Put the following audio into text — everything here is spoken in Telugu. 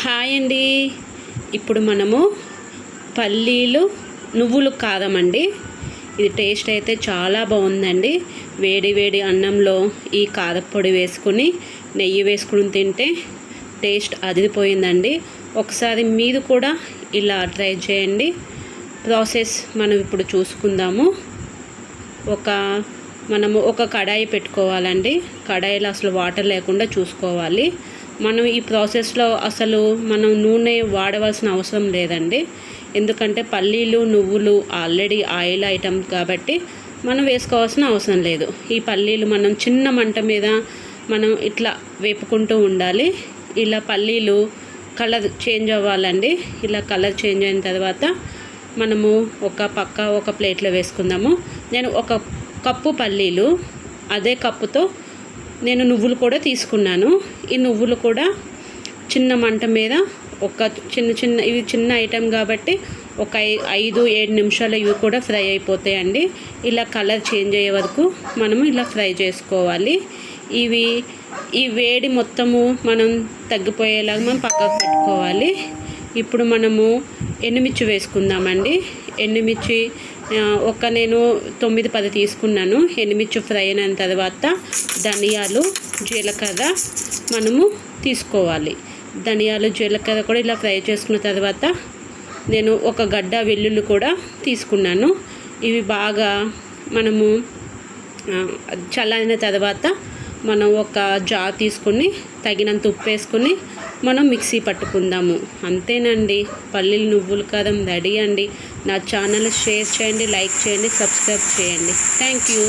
హాయ్ అండి. ఇప్పుడు మనము పల్లీలు నువ్వులు కాదమండి. ఇది టేస్ట్ అయితే చాలా బాగుందండి. వేడి వేడి అన్నంలో ఈ కారప్పొడి వేసుకుని నెయ్యి వేసుకుని తింటే టేస్ట్ అదిరిపోయిందండి. ఒకసారి మీరు కూడా ఇలా ట్రై చేయండి. ప్రాసెస్ మనం ఇప్పుడు చూసుకుందాము. ఒక మనము ఒక కడాయి పెట్టుకోవాలండి. కడాయిలో అసలు వాటర్ లేకుండా చూసుకోవాలి. మనం ఈ ప్రాసెస్లో అసలు మనం నూనె వాడవలసిన అవసరం లేదండి. ఎందుకంటే పల్లీలు నువ్వులు ఆల్రెడీ ఆయిల్ ఐటమ్ కాబట్టి మనం వేసుకోవాల్సిన అవసరం లేదు. ఈ పల్లీలు మనం చిన్న మంట మీద మనం ఇట్లా వేపుకుంటూ ఉండాలి. ఇలా పల్లీలు కలర్ చేంజ్ అవ్వాలండి. ఇలా కలర్ చేంజ్ అయిన తర్వాత మనము ఒక పక్క ఒక ప్లేట్లో వేసుకుందాము. నేను ఒక కప్పు పల్లీలు అదే కప్పుతో నేను నువ్వులు కూడా తీసుకున్నాను. ఈ నువ్వులు కూడా చిన్న మంట మీద ఒక చిన్న చిన్న ఇవి చిన్న ఐటెం కాబట్టి ఒక ఐ- ఐదు ఏడు నిమిషాలు ఇవి కూడా ఫ్రై అయిపోతాయండి. ఇలా కలర్ చేంజ్ అయ్యే వరకు మనము ఇలా ఫ్రై చేసుకోవాలి. ఇవి ఈ వేడి మొత్తము మనం తగ్గిపోయేలాగా మనం పక్కకు పెట్టుకోవాలి. ఇప్పుడు మనము ఎండుమిర్చి వేసుకుందామండి. ఎండుమిర్చి ఒక నేను తొమ్మిది పది తీసుకున్నాను. ఎండుమిర్చి ఫ్రై అయిన తర్వాత ధనియాలు జీలకర్ర మనము తీసుకోవాలి. ధనియాలు జీలకర్ర కూడా ఇలా ఫ్రై చేసుకున్న తర్వాత నేను ఒక గడ్డ వెల్లుల్లి కూడా తీసుకున్నాను. ఇవి బాగా మనము చల్లైన చల్లారిన తర్వాత మనం ఒక జార్ తీసుకుని తగినంత ఉప్పు వేసుకుని మనం మిక్సీ పట్టుకుందాము. అంతేనండి. పల్లీలు నువ్వులు కదం రెడీ అండి నా ఛానల్ షేర్ చేయండి లైక్ చేయండి సబ్స్క్రైబ్ చేయండి. Thank you.